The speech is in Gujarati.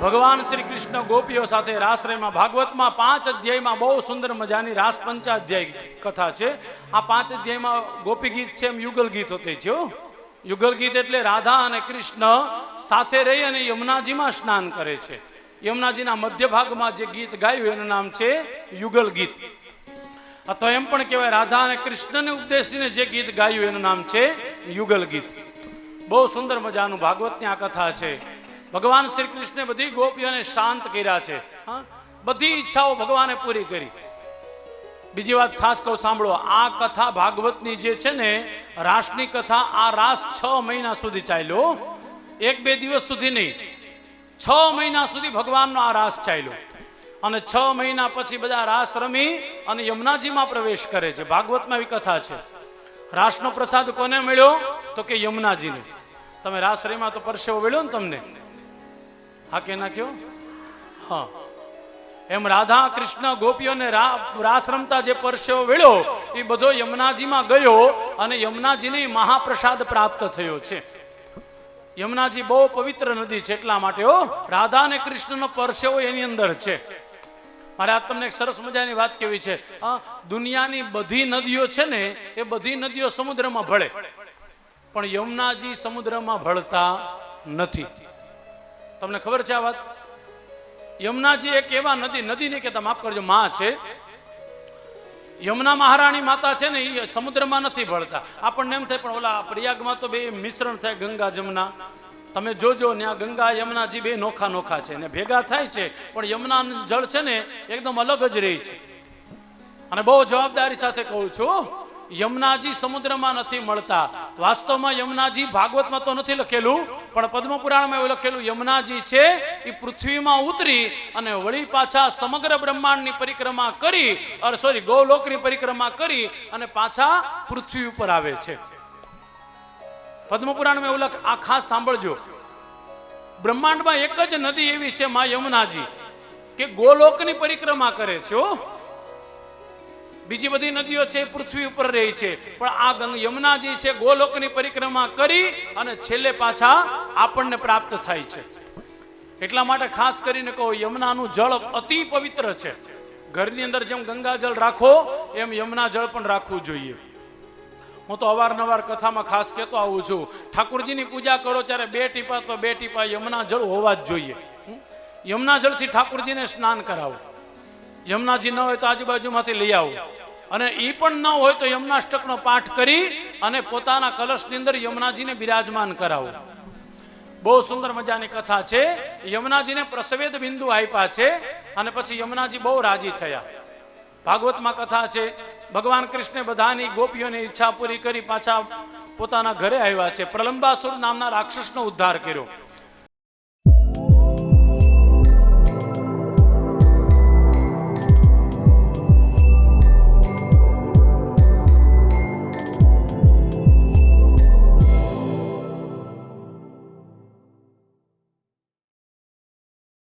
ભગવાન શ્રી કૃષ્ણ ગોપીઓ સાથે રાસરેમાં ભાગવતમાં પાંચ અધ્યાયમાં બહુ સુંદર મજાની રાસ પંચાધ્યાય કથા છે. આ પાંચ અધ્યાયમાં ગોપી ગીત છે એમ યુગલ ગીત હોતે છે. યુગલ ગીત એટલે રાધા અને કૃષ્ણ સાથે રહી અને યમુનાજીમાં સ્નાન કરે છે. યમુનાજીના મધ્ય ભાગમાં જે ગીત ગાયું એનું નામ છે યુગલ ગીત. અથવા એમ પણ કહેવાય રાધા અને કૃષ્ણને ઉદ્દેશીને જે ગીત ગાયું એનું નામ છે યુગલ ગીત. બહુ સુંદર મજાનું ભાગવતની આ કથા છે. ભગવાન શ્રી કૃષ્ણે બધી ગોપીઓને શાંત કર્યા છે. બધી ઈચ્છાઓ ભગવાને પૂરી કરી. બીજી વાત ખાસ કહું, સાંભળો, આ કથા ભાગવતની જે છે ને, રાસની કથા આ રાસ છ મહિના સુધી ચાલ્યો. એક બે દિવસ સુધી નહીં. છ મહિના સુધી ભગવાનનો આ રાસ ચાલ્યો. અને છ મહિના પછી બધા રાસ રમી અને યમુનાજીમાં પ્રવેશ કરે છે. ભાગવતમાં એવી કથા છે. રાસનો પ્રસાદ કોને મળ્યો? તો કે યમુનાજીને. તમે રાસ રમ્યા તો પરસેવો મળ્યો ને તમને? હા કે ના હા. એમ રાધા કૃષ્ણ ગોપીઓને રાસ રમતા જે પરસેવો વેળ્યો, એ બધો યમુનાજીમાં ગયો અને યમુનાજીને મહાપ્રસાદ પ્રાપ્ત થયો છે. યમુનાજી બહુ પવિત્ર નદી છે એટલા માટે હો, રાધા અને કૃષ્ણનો પરસેવો એની અંદર છે. મારે આ તમને એક સરસ મજાની વાત કેવી છે. દુનિયાની બધી નદીઓ છે ને, એ બધી નદીઓ સમુદ્રમાં ભળે. પણ યમુનાજી સમુદ્રમાં ભળતા નથી. તમને ખબર છે આ વાત? યમુનાજી એક એવા નદી નદી ને કહેતા માફ કરજો, માં છે. યમુના મહારાણી માતા છે ને એ સમુદ્રમાં નથી ભળતા. આપણને એમ થાય, પણ ઓલા પ્રયાગમાં તો બે મિશ્રણ થાય ગંગા, જમના. તમે જોજો ત્યાં ગંગા યમુનાજી બે નોખા નોખા છે ને, ભેગા થાય છે, પણ યમુના જળ છે ને, એકદમ અલગ જ રહે છે. અને બહુ જવાબદારી સાથે કહું છું યમુનાજી સમુદ્રમાં નથી મળતા. વાસ્તવમાં યમુનાજી ભાગવતમાં તો નથી લખેલું, પણ પદ્મ પુરાણમાં એવું લખેલું, યમુનાજી છે, એ પૃથ્વીમાં ઉતરી અને વળી પાછા સમગ્ર બ્રહ્માંડની પરિક્રમા કરી, અરે સોરી ગૌલોકની પરિક્રમા કરી અને પાછા પૃથ્વી ઉપર આવે છે. પદ્મ પુરાણમાં એવું લખ, આ ખાસ સાંભળજો. બ્રહ્માંડમાં એક જ નદી એવી છે મા યમુનાજી, કે ગોલોકની પરિક્રમા કરે છે બીજી બધી નદીઓ છે પૃથ્વી ઉપર રહી છે. પણ આ ગંગ યમુનાજી છે, ગોલોકની પરિક્રમા કરી અને છેલ્લે પાછા આપણને પ્રાપ્ત થાય છે. એટલા માટે ખાસ કરીને કહો, યમુનાનું જળ અતિ પવિત્ર છે. ઘરની અંદર જેમ ગંગા જળ રાખો, એમ યમુના જળ પણ રાખવું જોઈએ. હું તો અવારનવાર કથામાં ખાસ કહેતો આવું છું, ઠાકુરજીની પૂજા કરો ત્યારે બે ટીપા તો બે ટીપા યમુના જળ હોવા જ જોઈએ. યમુના જળથી ઠાકુરજીને સ્નાન કરાવો. યમુનાજી ન હોય તો આજુબાજુમાંથી લઈ આવો. અને એ પણ ન હોય તો યમુનાષ્ટકનો પાઠ કરી અને પોતાના કલશની અંદર યમુનાજીને બિરાજમાન કરાવો. બહુ સુંદર મજાની કથા છે. યમુનાજીને પ્રસવેદ બિંદુ આપ્યા છે અને પછી યમુનાજી બહુ રાજી થયા. ભાગવતમાં કથા છે, ભગવાન કૃષ્ણે બધાની ગોપીઓની ઈચ્છા પૂરી કરી પાછા પોતાના ઘરે આવ્યા છે. પ્રલંબાસુર નામના રાક્ષસનો ઉદ્ધાર કર્યો.